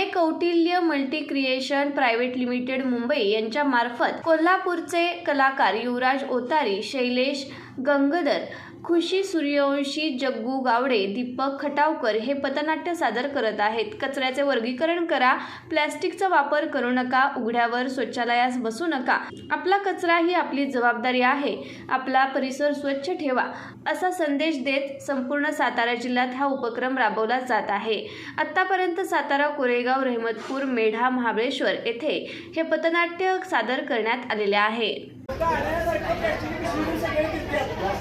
मे Kautilya multi creation private limited Mumbai यांच्या मार्फत कोल्हापूरचे कलाकार युवराज ओतारी शैलेश गंगधर खुशी सूर्यवंशी जग्गू गावडे दीपक खटावकर हे पथनाट्य सादर करत आहेत. कचऱ्याचे वर्गीकरण करा प्लॅस्टिकचा वापर करू नका उघड्यावर शौचालयास बसू नका. आपला कचरा ही आपली जबाबदारी आहे. आपला परिसर स्वच्छ ठेवा असा संदेश देत संपूर्ण सातारा जिल्ह्यात हा उपक्रम राबवला जात आहे. आत्तापर्यंत सातारा कोरेगाव रहमतपूर मेढा महाबळेश्वर येथे हे पथनाट्य सादर करण्यात आलेले आहे.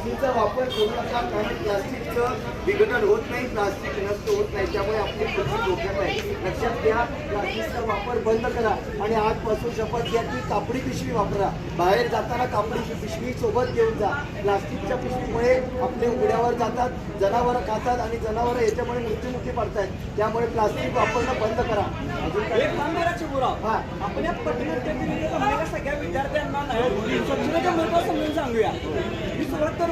प्लास्टिकचा वापर करू नका कारण प्लास्टिकचं विघटन होत नाही प्लास्टिक नष्ट होत नाही त्यामुळे आपली पृथ्वी धोक्यात आहे. लक्षात घ्या प्लास्टिकचा वापर बंद करा आणि आजपासून शपथ घ्या की कापडी पिशवी वापरा. बाहेर जाताना कापडी पिशवी सोबत घेऊन जा. प्लास्टिकच्या पिशवीमुळे आपले उघड्यावर जातात जनावरं खातात आणि जनावरं याच्यामुळे मृत्युमुखी पडतायत. त्यामुळे प्लास्टिक वापरणं बंद करा. अजून. आपण या सगळ्या विद्यार्थ्यांना नाही स्वच्छतेचं महत्त्व समजून सांगूया मी सुरुवात करू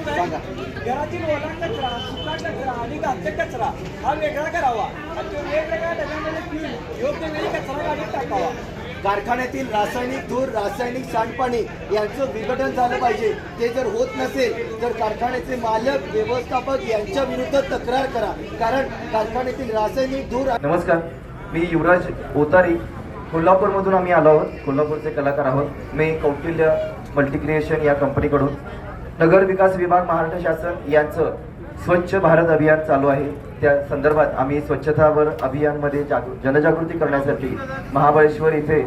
घरातील ओला कचरा सुका कचरा आणि घातक कचरा हा वेगळा करावा आणि तो वेगवेगळ्या डब्यामध्ये पिऊन योग्य वेळी कचरा गाडीत टाकावा कारखान्यातील रासायनिक धूर रासायनिक सांडपाणी यांचं विघटन झालं पाहिजे. ते जर होत नसेल तर कारखान्याचे मालक व्यवस्थापक यांच्या विरुद्ध तक्रार करा. कारण कारखान्यातील रासायनिक धूर नमस्कार. मी युवराज ओतारी कोल्हापूरमधून आम्ही आलो आहोत. कोल्हापूरचे कलाकार आहोत. मी कौटिल्य मल्टीक्रिएशन या कंपनीकडून. नगर विकास विभाग महाराष्ट्र शासन यांचं स्वच्छ भारत अभियान चालू आहे. त्या संदर्भात आम्ही स्वच्छतावर अभियानमध्ये जागृ जनजागृती करण्यासाठी महाबळेश्वर इथे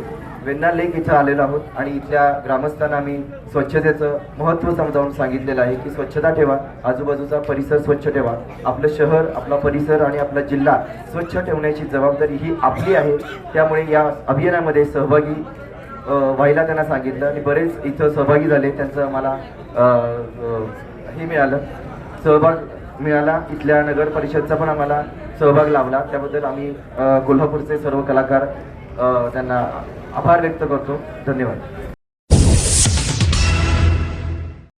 वेन्ना लेक इथं आलेलो आहोत आणि इथल्या ग्रामस्थांना आम्ही स्वच्छतेचं महत्त्व समजावून सांगितलेलं आहे की स्वच्छता ठेवा आजूबाजूचा परिसर स्वच्छ ठेवा आपलं शहर आपला परिसर आणि आपला जिल्हा स्वच्छ ठेवण्याची जबाबदारी ही आपली आहे. त्यामुळे या अभियानामध्ये सहभागी व्हायला त्यांना सांगितलं आणि बरेच इथं सहभागी झाले. त्यांचं मला हे मिळालं. सहभाग मिळाला. इथल्या नगर परिषदचा पण आम्हाला सहभाग लाभला. त्याबद्दल आम्ही कोल्हापूरचे सर्व कलाकार त्यांना आभार व्यक्त करतो. धन्यवाद.